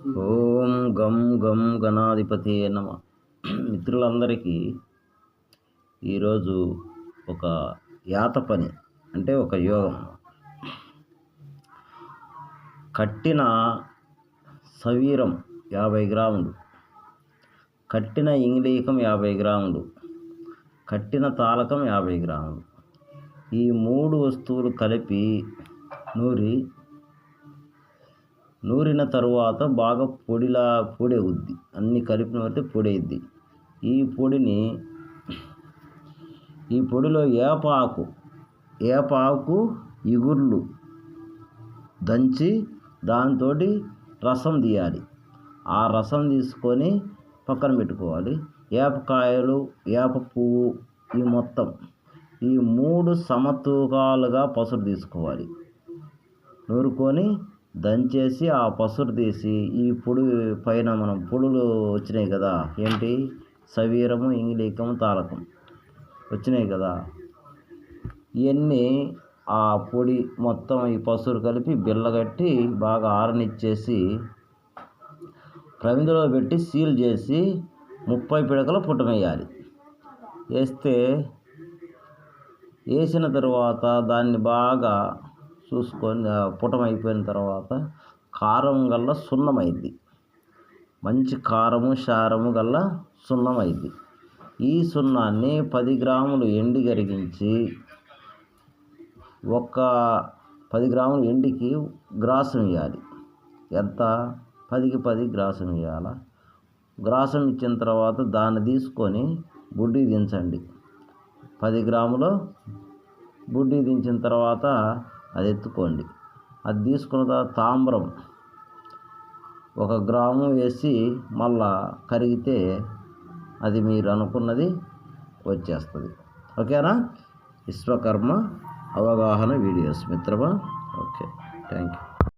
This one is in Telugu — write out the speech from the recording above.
ఓం గం గం గణాధిపతి నమ. మిత్రులందరికీ ఈరోజు ఒక యాత పని అంటే ఒక యోగం. కట్టిన సవీరం యాభై గ్రాములు కట్టిన ఇంగ్లీకం యాభై గ్రాములు కట్టిన తాలకం యాభై గ్రాములు. ఈ మూడు వస్తువులు కలిపి నూరి నూరిన తరువాత బాగా పొడిలా పొడి అవుద్ది. అన్నీ కలిపిన బట్టి పొడి అవుద్ది ఈ పొడిని ఈ పొడిలో ఏపాకు ఏపాకు ఇగుర్లు దంచి దాంతో రసం తీయాలి. ఆ రసం తీసుకొని పక్కన పెట్టుకోవాలి. ఏపకాయలు ఏప పువ్వు ఈ మొత్తం ఈ మూడు సమతూకాలుగా పసుపు తీసుకోవాలి. నూరుకొని దంచేసి ఆ పసురు తీసి ఈ పొడి పైన మనం పొడులు వచ్చినాయి కదా ఏంటి? సవీరము ఇంగిలీకము తారకం వచ్చినాయి కదా. ఇవన్నీ ఆ పొడి మొత్తం ఈ పసురు కలిపి బిల్లగట్టి బాగా ఆరనిచ్చేసి ప్రమిదలో పెట్టి సీల్ చేసి ముప్పై పిడకలు పుట్టమేయాలి వేస్తే వేసిన తర్వాత దాన్ని బాగా చూసుకొని పుటం అయిపోయిన తర్వాత కారం గల్ల సున్నమైంది మంచి కారము శారము గల్ల సున్నమైంది ఈ సున్నాన్ని పది గ్రాములు ఎండి కరిగించి ఒక పది గ్రాములు ఎండికి గ్రాసం ఇవ్వాలి ఎంత? పదికి పది గ్రాసం ఇవ్వాలి గ్రాసం ఇచ్చిన తర్వాత దాన్ని తీసుకొని బుడ్డి దించండి. పది గ్రాములు బుడ్డి దించిన తర్వాత అది ఎత్తుకోండి అది తీసుకున్న తర్వాత తాంబ్రం ఒక గ్రాము వేసి మళ్ళా కరిగితే అది మీరు అనుకున్నది వచ్చేస్తుంది. ఓకేనా? విశ్వకర్మ అవగాహన వీడియోస్ మిత్రమా? ఓకే. Thank you